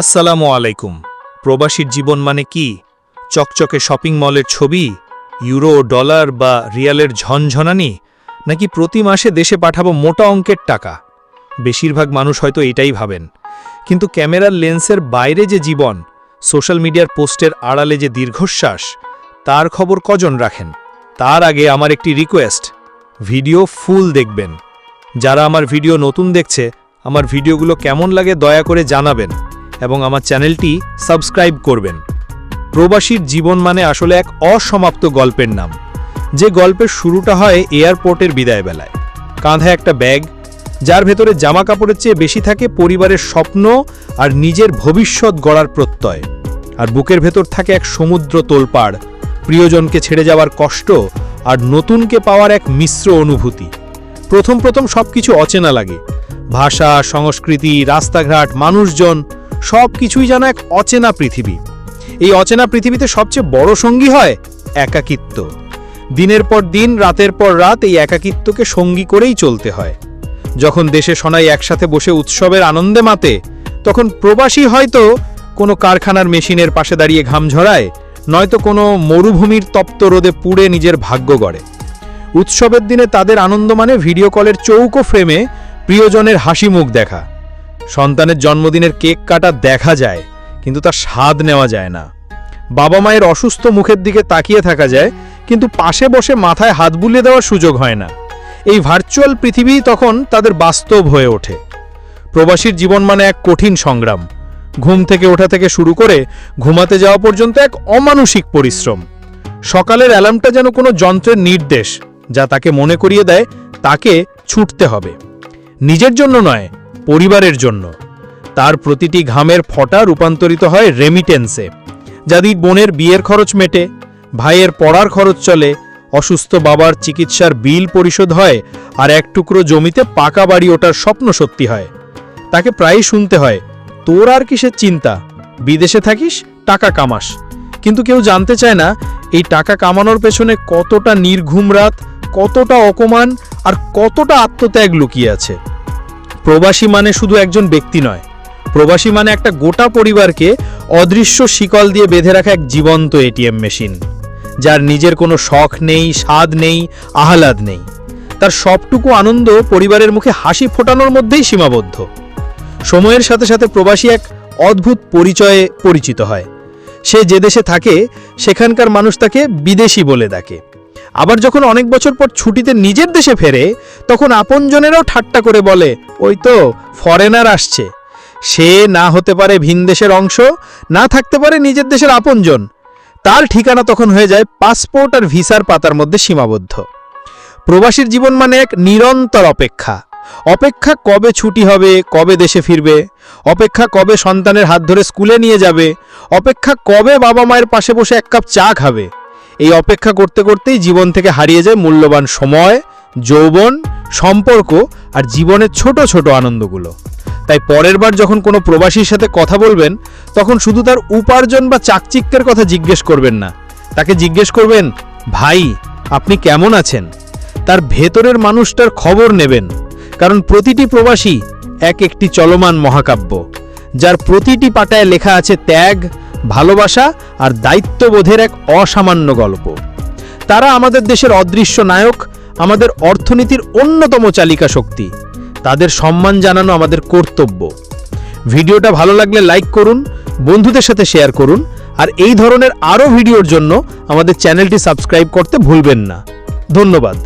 আসসালামু আলাইকুম। প্রবাসীর জীবন মানে কি? চকচকে শপিং মলের ছবি? ইউরো, ডলার বা রিয়ালের ঝনঝনানি? নাকি প্রতি মাসে দেশে পাঠাবো মোটা অঙ্কের টাকা? বেশিরভাগ মানুষ হয়তো এটাই ভাবেন। কিন্তু ক্যামেরার লেন্সের বাইরে যে জীবন, সোশ্যাল মিডিয়ার পোস্টের আড়ালে যে দীর্ঘশ্বাস, তার খবর কজন রাখেন? তার আগে আমার একটি রিকোয়েস্ট, ভিডিও ফুল দেখবেন। যারা আমার ভিডিও নতুন দেখছে, আমার ভিডিওগুলো কেমন লাগে দয়া করে জানাবেন। এবং আমার চ্যানেলটি সাবস্ক্রাইব করবেন। প্রবাসীর জীবন মানে আসলে এক অসমাপ্ত গল্পের নাম। যে গল্পের শুরুটা হয় এয়ারপোর্টের বিদায় বেলায় কাঁধে একটা ব্যাগ, যার ভেতরে জামা কাপড়ের চেয়ে বেশি থাকে পরিবারের স্বপ্ন আর নিজের ভবিষ্যৎ গড়ার প্রত্যয়। আর বুকের ভেতর থাকে এক সমুদ্র তোলপাড়, প্রিয়জনকে ছেড়ে যাওয়ার কষ্ট আর নতুনকে পাওয়ার এক মিশ্র অনুভূতি। প্রথম প্রথম সবকিছু অচেনা লাগে। ভাষা, সংস্কৃতি, রাস্তাঘাট, মানুষজন সব কিছুই যেন এক অচেনা পৃথিবী। এই অচেনা পৃথিবীতে সবচেয়ে বড় সঙ্গী হয় একাকিত্ব। দিনের পর দিন, রাতের পর রাত এই একাকিত্বকে সঙ্গী করেই চলতে হয়। যখন দেশে সনাই একসাথে বসে উৎসবের আনন্দে মাতে, তখন প্রবাসী হয়তো কোনো কারখানার মেশিনের পাশে দাঁড়িয়ে ঘাম ঝরায়, নয়তো কোনো মরুভূমির তপ্ত রোদে পুড়ে নিজের ভাগ্য গড়ে। উৎসবের দিনে তাদের আনন্দ মানে ভিডিও কলের চৌকো ফ্রেমে প্রিয়জনের হাসি মুখ দেখা। সন্তানের জন্মদিনের কেক কাটা দেখা যায়, কিন্তু তার স্বাদ নেওয়া যায় না। বাবা মায়ের অসুস্থ মুখের দিকে তাকিয়ে থাকা যায়, কিন্তু পাশে বসে মাথায় হাত বুলিয়ে দেওয়ার সুযোগ হয় না। এই ভার্চুয়াল পৃথিবী তখন তাদের বাস্তব হয়ে ওঠে। প্রবাসীর জীবন মানে এক কঠিন সংগ্রাম। ঘুম থেকে ওঠা থেকে শুরু করে ঘুমাতে যাওয়া পর্যন্ত এক অমানসিক পরিশ্রম। সকালের অ্যালার্মটা যেন কোনো যন্ত্রের নির্দেশ, যা তাকে মনে করিয়ে দেয়, তাকে ছুটতে হবে। নিজের জন্য নয় পরিবারের জন্য। তার প্রতিটি ঘামের ফটা রূপান্তরিত হয় রেমিটেন্সে যাদি বোনের বিয়ের খরচ মেটে, ভাইয়ের পড়ার খরচ চলে, অসুস্থ বাবার চিকিৎসার বিল পরিশোধ হয় আর এক টুকরো জমিতে পাকা বাড়ি ওঠার স্বপ্ন সত্যি হয়। তাকে প্রায়ই শুনতে হয়, তোর আর কিসের চিন্তা? বিদেশে থাকিস, টাকা কামাস। কিন্তু কেউ জানতে চায় না, এই টাকা কামানোর পেছনে কতটা নির্ঘুম রাত, কতটা অকমান আর কতটা আত্মত্যাগ লুকিয়ে আছে। প্রবাসী মানে শুধু একজন ব্যক্তি নয়। প্রবাসী মানে একটা গোটা পরিবারকে অদৃশ্য শিকল দিয়ে বেঁধে রাখা এক জীবন্ত এটিএম মেশিন, যার নিজের কোনো শখ নেই, স্বাদ নেই, আহ্লাদ নেই। তার সবটুকু আনন্দ পরিবারের মুখে হাসি ফোটানোর মধ্যেই সীমাবদ্ধ। সময়ের সাথে সাথে প্রবাসী এক অদ্ভুত পরিচয়ে পরিচিত হয়। সে যে দেশে থাকে, সেখানকার মানুষ তাকে বিদেশি বলে ডাকে। আবার যখন অনেক বছর পর ছুটিতে নিজের দেশে ফেরে, তখন আপনজনেরাও ঠাট্টা করে বলে ওই তো ফরেনার আসছে। সে না হতে পারে ভিন দেশের অংশ, না থাকতে পারে নিজের দেশের আপনজন। তার ঠিকানা তখন হয়ে যায় পাসপোর্ট আর ভিসার পাতার মধ্যে সীমাবদ্ধ। প্রবাসীর জীবন মানে এক নিরন্তর অপেক্ষা। অপেক্ষা কবে ছুটি হবে, কবে দেশে ফিরবে, অপেক্ষা কবে সন্তানের হাত ধরে স্কুলে নিয়ে যাবে, অপেক্ষা কবে বাবা মায়ের পাশে বসে এক কাপ চা খাবে। এই অপেক্ষা করতে করতেই জীবন থেকে হারিয়ে যায় মূল্যবান সময়, যৌবন, সম্পর্ক আর জীবনের ছোট ছোট আনন্দগুলো। তাই পরের বার যখন কোনো প্রবাসীর সাথে কথা বলবেন, তখন শুধু তার উপার্জন বা চাকচিক্যের কথা জিজ্ঞেস করবেন না। তাকে জিজ্ঞেস করবেন, ভাই, আপনি কেমন আছেন? তার ভেতরের মানুষটার খবর নেবেন। কারণ প্রতিটি প্রবাসী এক একটি চলমান মহাকাব্য, যার প্রতিটি পাটায় লেখা আছে ত্যাগ, ভালোবাসা আর দায়িত্ববোধের এক অসামান্য গল্প। তারা আমাদের দেশের অদৃশ্য নায়ক আমাদের অর্থনীতির অন্যতম চালিকা শক্তি। তাদের সম্মান জানানো আমাদের কর্তব্য। ভিডিওটা ভালো লাগলে লাইক করুন, বন্ধুদের সাথে শেয়ার করুন, আর এই ধরনের আরও ভিডিওর জন্য আমাদের চ্যানেলটি সাবস্ক্রাইব করতে ভুলবেন না। ধন্যবাদ।